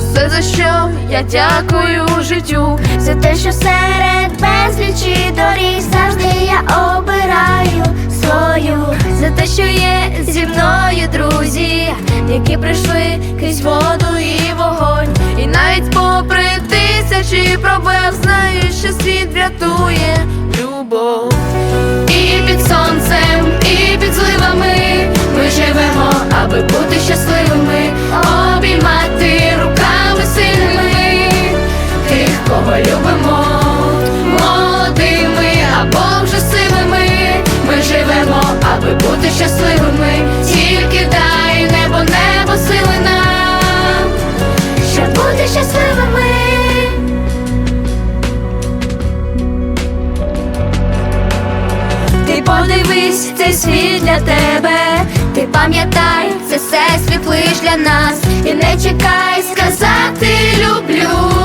Усе за що я дякую життю. за те, що серед безлічі доріг завжди я обираю свою, За те, що є зі мною друзі, які прийшли крізь воду і вогонь. І навіть попри тисячі пробив, знаю, що світ врятує подивись, цей світ для тебе. Ти пам'ятай, це все світ лиш для нас. І не чекай сказати люблю.